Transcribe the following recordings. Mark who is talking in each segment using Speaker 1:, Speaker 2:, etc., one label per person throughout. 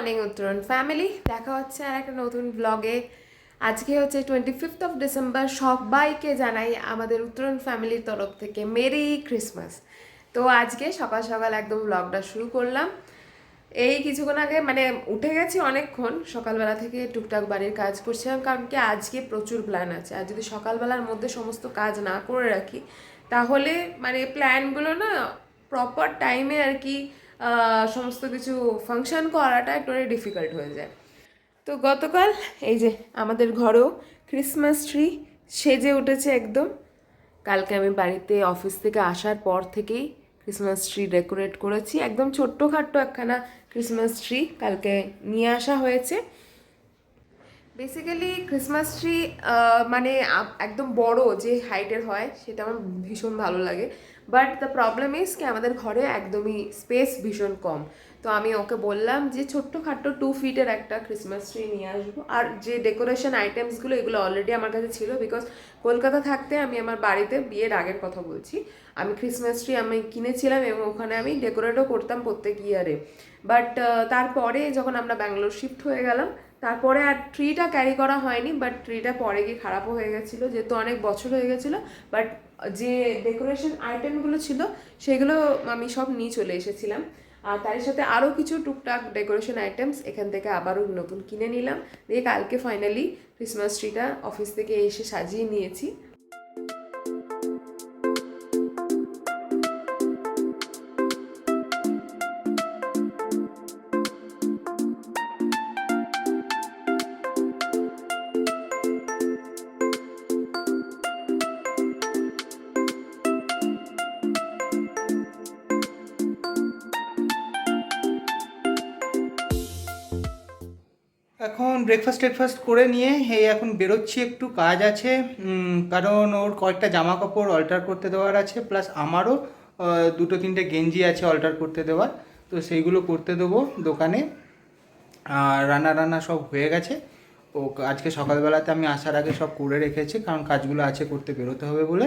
Speaker 1: Morning উত্তরণ। Family দেখা হচ্ছে আর একটা নতুন ব্লগে আজকে হচ্ছে টোয়েন্টি ফিফথ অফ ডিসেম্বর সবাইকে জানাই আমাদের উত্তরণ ফ্যামিলির তরফ থেকে মেরি ক্রিসমাস। তো আজকে সকাল সকাল একদম ব্লগটা শুরু করলাম। এই কিছুক্ষণ আগে মানে উঠে গেছি অনেকক্ষণ। সকালবেলা থেকে টুকটাক বাড়ির কাজ করছিলাম কারণ কি আজকে প্রচুর প্ল্যান আছে। আর যদি সকালবেলার মধ্যে সমস্ত কাজ না করে রাখি, তাহলে মানে প্ল্যানগুলো না প্রপার টাইমে আর কি সমস্ত কিছু ফাংশন করাটা একটু ডিফিকাল্ট হয়ে যায়। তো গতকাল এই যে আমাদের ঘরেও ক্রিসমাস ট্রি সেজে উঠেছে একদম। কালকে আমি বাড়িতে অফিস থেকে আসার পর থেকেই ক্রিসমাস ট্রি ডেকোরেট করেছি। একদম ছোট্টখাট্টো একখানা ক্রিসমাস ট্রি কালকে নিয়ে আসা হয়েছে। বেসিক্যালি ক্রিসমাস ট্রি মানে একদম বড় যে হাইটের হয়, সেটা আমার ভীষণ ভালো লাগে। বাট দ্য প্রবলেম ইজ কি আমাদের ঘরে একদমই স্পেস ভীষণ কম। তো আমি ওকে বললাম যে ছোট্ট খাট্টো টু ফিটের একটা ক্রিসমাস ট্রি নিয়ে আসব। আর যে ডেকোরেশন আইটেমসগুলো এগুলো অলরেডি আমার কাছে ছিল বিকজ কলকাতা থাকতে আমি আমার বাড়িতে বিয়ের আগের কথা বলছি। আমি ক্রিসমাস ট্রি আমি কিনেছিলাম এবং ওখানে আমি ডেকোরেটও করতাম প্রত্যেক ইয়ারে বাট তারপরে যখন আমরা ব্যাঙ্গালোর শিফট হয়ে গেলাম তারপরে আর ট্রিটা ক্যারি করা হয়নি বাট ট্রিটা পরে গিয়ে খারাপও হয়ে গেছিল, যেহেতু অনেক বছর হয়ে গেছিল বাট যে ডেকোরেশন আইটেমগুলো ছিল, সেগুলো আমি সব নিয়ে চলে এসেছিলাম। আর তার সাথে আরও কিছু টুকটাক ডেকোরেশন আইটেমস এখান থেকে আবারও নতুন কিনে নিলাম। দিয়ে কালকে ফাইনালি ক্রিসমাস ট্রিটা অফিস থেকে এসে সাজিয়ে নিয়েছি।
Speaker 2: এখন ব্রেকফাস্ট টেকফাস্ট করে নিয়ে, এই এখন বেরোচ্ছি, একটু কাজ আছে কারণ ওর কয়েকটা জামা কাপড় অল্টার করতে দেওয়ার আছে প্লাস আমারও দুটো তিনটে গেঞ্জি আছে অল্টার করতে দেওয়ার, তো সেইগুলো করতে দেবো দোকানে। আর রান্না রান্না সব হয়ে গেছে। ও আজকে সকালবেলাতে আমি আসার আগে সব করে রেখেছি, কারণ কাজগুলো আছে, করতে বেরোতে হবে বলে।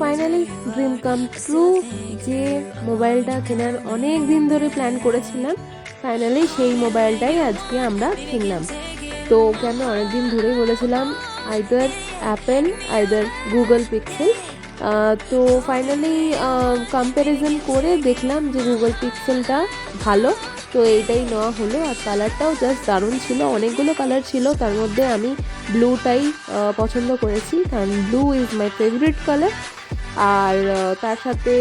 Speaker 1: finally dream come true যে মোবাইলটা কেনার অনেক দিন ধরে প্ল্যান করেছিলাম। ফাইনালি সেই মোবাইলটাই আজকে আমরা কিনলাম। তো ওকে আমি অনেকদিন ধরেই বলেছিলাম either Apple either Google Pixel তো ফাইনালি কম্প্যারিজন করে দেখলাম যে গুগল পিক্সেলটা ভালো। তো এইটাই নেওয়া হলো আর কালারটাও জাস্ট দারুণ ছিল। অনেকগুলো কালার ছিল, তার মধ্যে আমি ব্লুটাই পছন্দ করেছি। কারণ blue is my favourite colour আর তার সাথে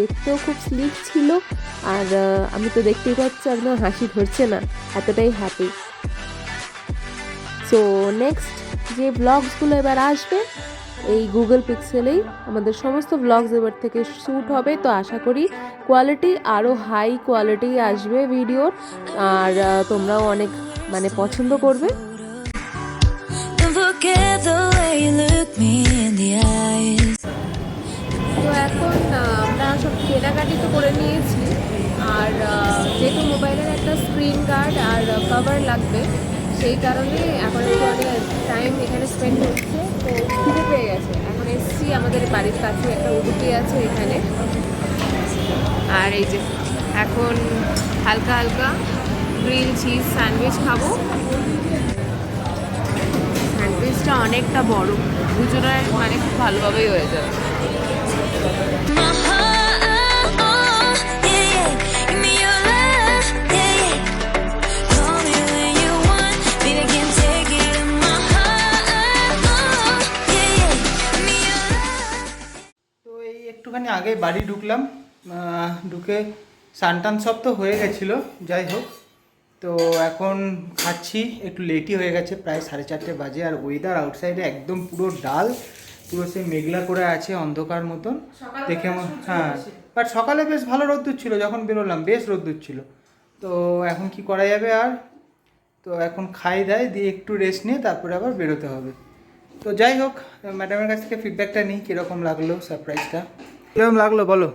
Speaker 1: দেখতেও খুব স্লিক ছিল। আর আমি তো দেখতেই পাচ্ছি একদম হাসি ধরছে না, এতটাই হ্যাপি সো নেক্সট যে ব্লগসগুলো এবার আসবে এই গুগল পিক্সেলেই আমাদের সমস্ত ব্লগস এবার থেকে শ্যুট হবে। তো আশা করি কোয়ালিটি আরও হাই কোয়ালিটি আসবে ভিডিওর আর তোমরাও অনেক মানে পছন্দ করবে. তো এখন আমরা সব কেনাকাটি তো করে নিয়েছি। আর যেহেতু মোবাইলের একটা স্ক্রিন গার্ড আর কভার লাগবে সেই কারণে এখন একটু অনেক টাইম এখানে স্পেন্ড হচ্ছে তো খিদে পেয়ে গেছে। এখন এসছি আমাদের বাড়ির কাছে, একটা উডুপি আছে এখানে। আর এই যে, এখন হালকা হালকা গ্রিল চিজ স্যান্ডউইচ খাব। স্যান্ডউইচটা অনেকটা বড়, দুজনের মানে খুব ভালোভাবেই হয়ে যাবে।
Speaker 2: একটুখানি আগে বাড়ি ঢুকলাম ঢুকে সানটান সব তো হয়ে গেছিল যাই হোক। তো এখন খাচ্ছি একটু লেটই হয়ে গেছে প্রায় সাড়ে চারটে বাজে আর ওয়েদার আউটসাইডে একদম পুরো ডাল পুরো সে মেঘলা করে আছে অন্ধকার মতন। দেখে হ্যাঁ। বাট সকালে বেশ ভালো রোদ্দুর ছিল যখন বেরোলাম বেশ রোদ্দুর ছিল। তো এখন কি করা যাবে আর? তো এখন খাই দেয় দিয়ে একটু রেস্ট নিয়ে তারপরে আবার বেরোতে হবে। তো যাই হোক ম্যাডামের কাছ থেকে ফিডব্যাকটা নিই কীরকম লাগল সারপ্রাইজটা কীরকম লাগল বলো?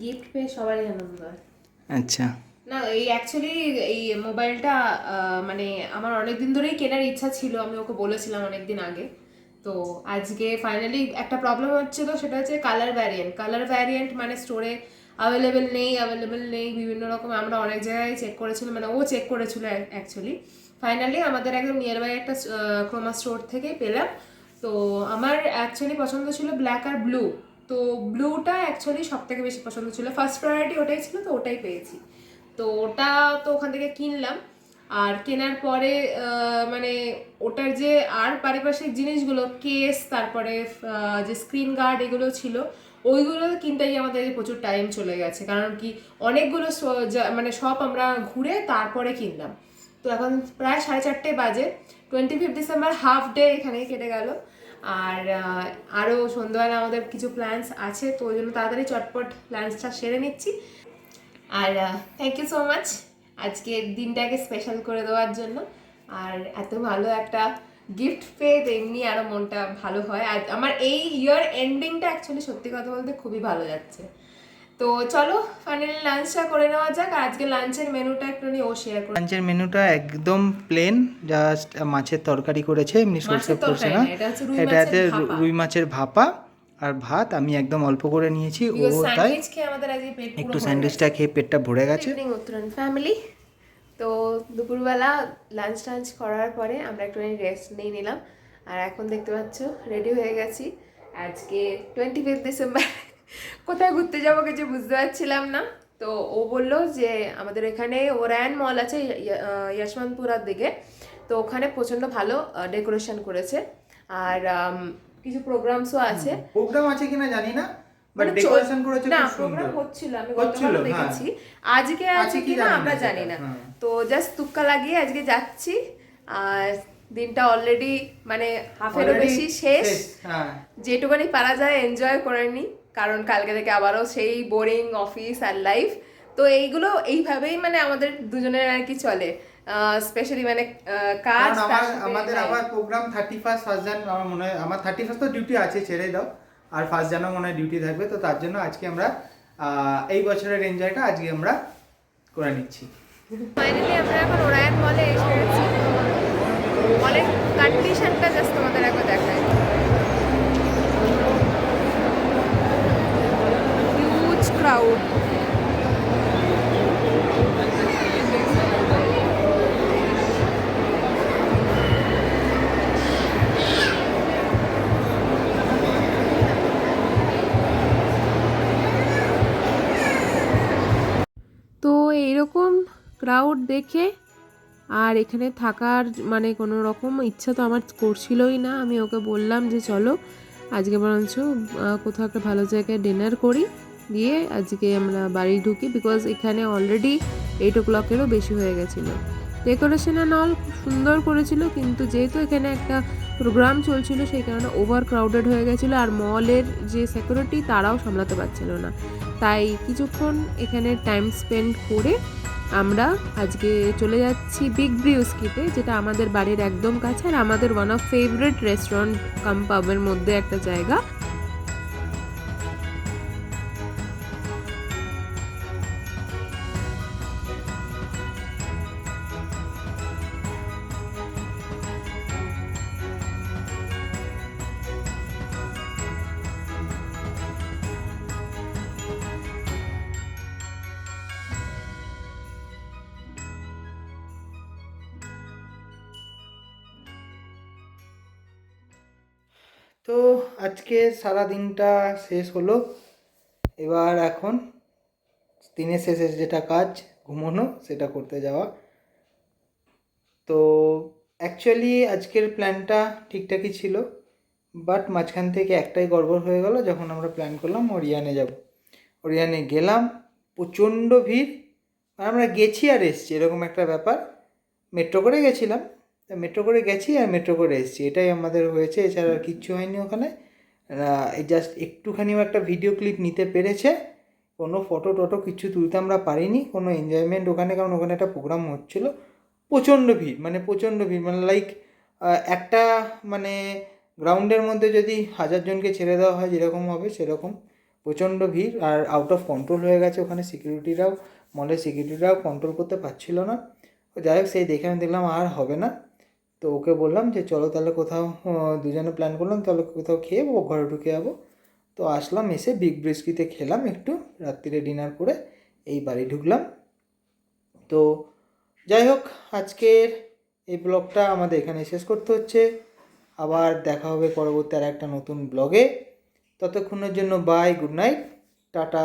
Speaker 1: গিফট পেয়ে সবারই আনন্দ।
Speaker 2: আচ্ছা।
Speaker 1: না এই অ্যাকচুয়ালি এই মোবাইলটা মানে আমার অনেক দিন ধরেই কেনার ইচ্ছা ছিল আমি ওকে বলেছিলাম অনেক দিন আগে। তো আজকে ফাইনালি একটা প্রবলেম হচ্ছে তো সেটা হচ্ছে কালার ভ্যারিয়েন্ট কালার ভ্যারিয়েন্ট মানে স্টোরে অ্যাভেলেবেল নেই অ্যাভেলেবেল নেই বিভিন্ন রকম আমরা অনেক জায়গায় চেক করেছিলাম মানে ও চেক করেছিল অ্যাকচুয়ালি ফাইনালি আমাদের একদম নিয়ার বাই একটা ক্রোমা স্টোর থেকে পেলাম। তো আমার অ্যাকচুয়ালি পছন্দ ছিল ব্ল্যাক আর ব্লু তো ব্লুটা অ্যাকচুয়ালি সব থেকে বেশি পছন্দ ছিল। ফার্স্ট প্রায়োরিটি ওটাই ছিল তো, ওটাই পেয়েছি। তো ওটা তো ওখান থেকে কিনলাম। আর কেনার পরে মানে ওটার যে আর পারিপার্শ্বিক জিনিসগুলো, কেস, তারপরে যে স্ক্রিন গার্ড এগুলো ছিল, ওইগুলো কিনতেই আমাদের প্রচুর টাইম চলে গেছে। কারণ কি, অনেকগুলো মানে সব আমরা ঘুরে তারপরে কিনলাম। তো এখন প্রায় সাড়ে চারটে বাজে। Twenty fifth December half day এখানেই কেটে গেল। আর আরও সন্ধ্যাবেলা আমাদের কিছু প্ল্যান্স আছে, তো ওই জন্য তাড়াতাড়ি চটপট প্ল্যান্সটা সেরে নিচ্ছি। আর থ্যাংক ইউ সো মাচ আজকে দিনটাকে স্পেশাল করে দেওয়ার জন্য। আর এত ভালো একটা গিফট পেয়ে তেমনি আরও মনটা ভালো হয়। আর আমার এই ইয়ার এন্ডিংটা অ্যাকচুয়ালি সত্যি কথা বলতে খুবই ভালো যাচ্ছে। তো চলো ফাইনালি লাঞ্চটা করে নেওয়া যাক। আজকে লাঞ্চের মেনুটা একটু নিয়ে ও শেয়ার করে।
Speaker 2: লাঞ্চের মেনুটা একদম প্লেন জাস্ট মাছের তরকারি করেছে এমনি সরষে করছে না
Speaker 1: এটা হচ্ছে রুই
Speaker 2: এটাতে
Speaker 1: মাছের ভাপা।
Speaker 2: রুই মাছের ভাপা আর ভাত আমি একদম অল্প করে নিয়েছি ও তাই
Speaker 1: খেয়ে আমাদের আজকে
Speaker 2: একটু স্যান্ডউইচটা খেয়ে পেটটা ভরে গেছে।
Speaker 1: ফ্যামিলি তো দুপুরবেলা লাঞ্চ টাঞ্চ করার পরে আমরা একটুখানি রেস্ট নিয়ে নিলাম। আর এখন দেখতে পাচ্ছ রেডি হয়ে গেছি। আজকে টোয়েন্টি ফিফথ ডিসেম্বর কোথায় ঘুরতে যাব কিছু বুঝতে পারছিলাম না। তো ও বলল যে আমাদের এখানে ওরায়ন মল আছে যশবন্তপুরার দিকে। তো ওখানে প্রচণ্ড ভালো ডেকোরেশন করেছে। আর কিছু প্রোগ্রামসও আছে।
Speaker 2: প্রোগ্রাম আছে কিনা জানি না
Speaker 1: মানে না প্রোগ্রাম হচ্ছিল আমি
Speaker 2: হ্যাঁ।
Speaker 1: দেখেছি। আজকে
Speaker 2: আছে
Speaker 1: আছে
Speaker 2: কি
Speaker 1: কি না
Speaker 2: জানি না
Speaker 1: আমরা জানি না।
Speaker 2: হ্যাঁ।
Speaker 1: তো জাস্ট তুক্কা লাগিয়ে আজকে যাচ্ছি। আর দিনটা অলরেডি মানে হাফেরও বেশি শেষ।
Speaker 2: হ্যাঁ।
Speaker 1: যেটুকুনি পারা যায় এনজয় করে নি কারণ কালকে থেকে আবারও সেই বোরিং অফিস আর লাইফ তো এইগুলো এইভাবেই মানে আমাদের দুজনের আর কি চলে। স্পেশালি মানে কাজ
Speaker 2: আমাদের আবার প্রোগ্রাম থার্টি ফার্স্ট ফার্স্ট জান আমার মনে হয় আমার থার্টি ফার্স্ট তো ডিউটি আছে ছেড়ে দাও। আর ফার্স্ট জানও মনে হয় ডিউটি থাকবে। তো তার জন্য আজকে আমরা এই বছরের এনজয়টা আজকে আমরা করে নিচ্ছি।
Speaker 1: ফাইনালি আমরা এখন ওরায়ন মলে এসে গেছি। মলের কন্ডিশনটা জাস্ট তোমাদের একবার দেখায় হিউজ ক্রাউড তো এইরকম ক্রাউড দেখে আর এখানে থাকার মানে কোনো রকম ইচ্ছা তো আমার করছিলই না। আমি ওকে বললাম যে চলো, আজকে বরঞ্চ কোথাও একটা ভালো জায়গায় ডিনার করি। দিয়ে আজকে আমরা বাড়ি ঢুকি বিকজ এখানে অলরেডি এইট ও ক্লকেরও বেশি হয়ে গেছিল। ডেকোরেশন অ্যান্ড অল সুন্দর করেছিল, কিন্তু যেহেতু এখানে একটা প্রোগ্রাম চলছিল, সেই কারণে ওভার ক্রাউডেড হয়ে গেছিল আর মলের যে সিকিউরিটি তারাও সামলাতে পারছিল না। তাই কিছুক্ষণ এখানে টাইম স্পেন্ড করে আমরা আজকে চলে যাচ্ছি বিগ ব্রিউস্কিতে যেটা আমাদের বাড়ির একদম কাছে আর আমাদের one of favourite restaurant cum পাবের মধ্যে একটা জায়গা।
Speaker 2: আজকে সারা দিনটা শেষ হলো। এবার এখন দিনের শেষে যেটা কাজ, ঘুমোনো, সেটা করতে যাওয়া। তো অ্যাকচুয়ালি আজকের প্ল্যানটা ঠিকঠাকই ছিল বাট মাঝখান থেকে একটাই গড়বড় হয়ে গেল, যখন আমরা প্ল্যান করলাম ওরিয়ানে যাব। ওরিয়ানে গেলাম, প্রচণ্ড ভিড়। আমরা গেছি আর এসছি, এরকম একটা ব্যাপার। মেট্রো করে গেছিলাম মেট্রো করে গেছি আর মেট্রো করে এসেছি, এটাই আমাদের হয়েছে, এছাড়া আর কিচ্ছু হয়নি ওখানে। জাস্ট একটুখানিও একটা ভিডিও ক্লিপ নিতে পেরেছে। কোনো ফটো টটো কিছু তুলতে আমরা পারিনি, কোনো এনজয়মেন্ট ওখানে, কারণ ওখানে একটা প্রোগ্রাম হচ্ছিল। প্রচণ্ড ভিড় মানে প্রচণ্ড ভিড় মানে লাইক একটা মানে গ্রাউন্ডের মধ্যে যদি হাজার জনকে ছেড়ে দেওয়া হয়, যেরকম হবে সেরকম। প্রচণ্ড ভিড়, আর আউট অফ কন্ট্রোল হয়ে গেছে ওখানে সিকিউরিটিরাও মলের সিকিউরিটিরাও কন্ট্রোল করতে পারছিল না। যাই হোক, সেই দেখে আমি দেখলাম আর হবে না। তো ওকে বললাম যে, চলো তাহলে কোথাও দুজনে প্ল্যান করলাম, তাহলে কোথাও খেয়ে ও ঘরে ঢুকে যাব। তো আসলাম, এসে বিগ ব্রিস্কিতে খেলাম একটু, রাত্রিরে ডিনার করে এই বাড়ি ঢুকলাম। তো যাই হোক, আজকের এই ব্লগটা আমাদের এখানে শেষ করতে হচ্ছে। আবার দেখা হবে পরবর্তী আর একটা নতুন ব্লগে ততক্ষণের জন্য বাই গুড নাইট টাটা।